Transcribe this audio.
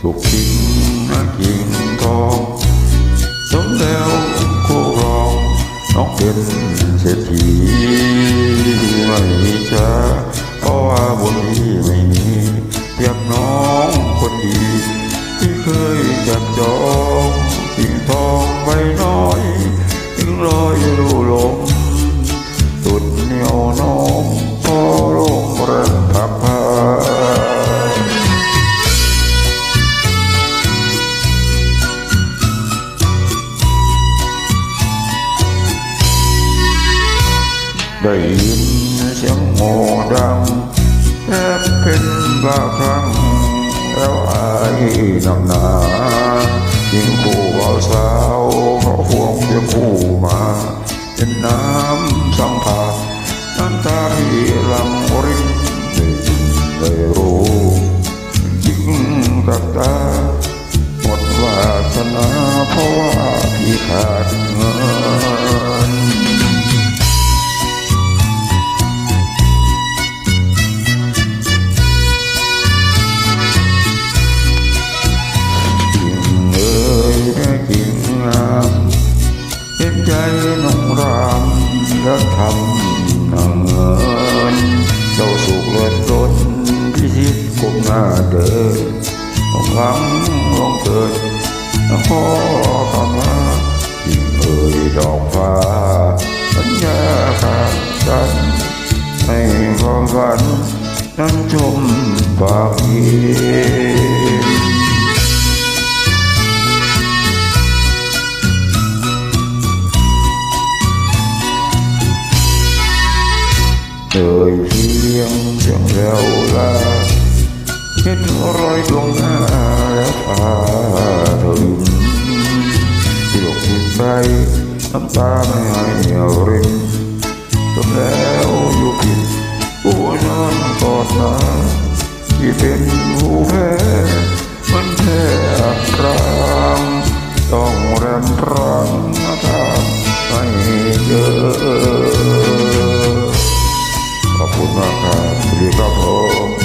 สุกทิ้งนักยิงทองสมแล้วโครองน้องเป็นเศรษฐีไม่ช้าเพราะว่าบุญ ได้ยินเสียงโห่ดังแทบเป็นบาครั้งแล้วอายนำหนายิงคู่บ่าสาวเขาห่วงเพียงคู่มา เป็นน้ำสังผาน้ำตาที่หลังรินได้ยินได้รู้ยิ่งกับตาหมดวาสนาเพราะว่าพี่ขาดเงิน ใจน้องรามแล้วทำนางเงินเจ้าสุขเลือดล้นพิชิตกบหน้าเดินต้องหลังลองเกิดขอคำว่ากิ่งเอ่ยดอกฟ้าสัญญาขาดกันให้ความฝันนั้นชมปากเย็น เอ่ยเพียงเพียงแล้วลาคิดรอยตรงหน้าแล้วตาเธอลืมที่หลบที่ใจน้ำตาไม่หายเหนียวรินจนแล้วอยู่ผิดหัวนอนกอดมาที่เป็นผู้ こんな遊び方を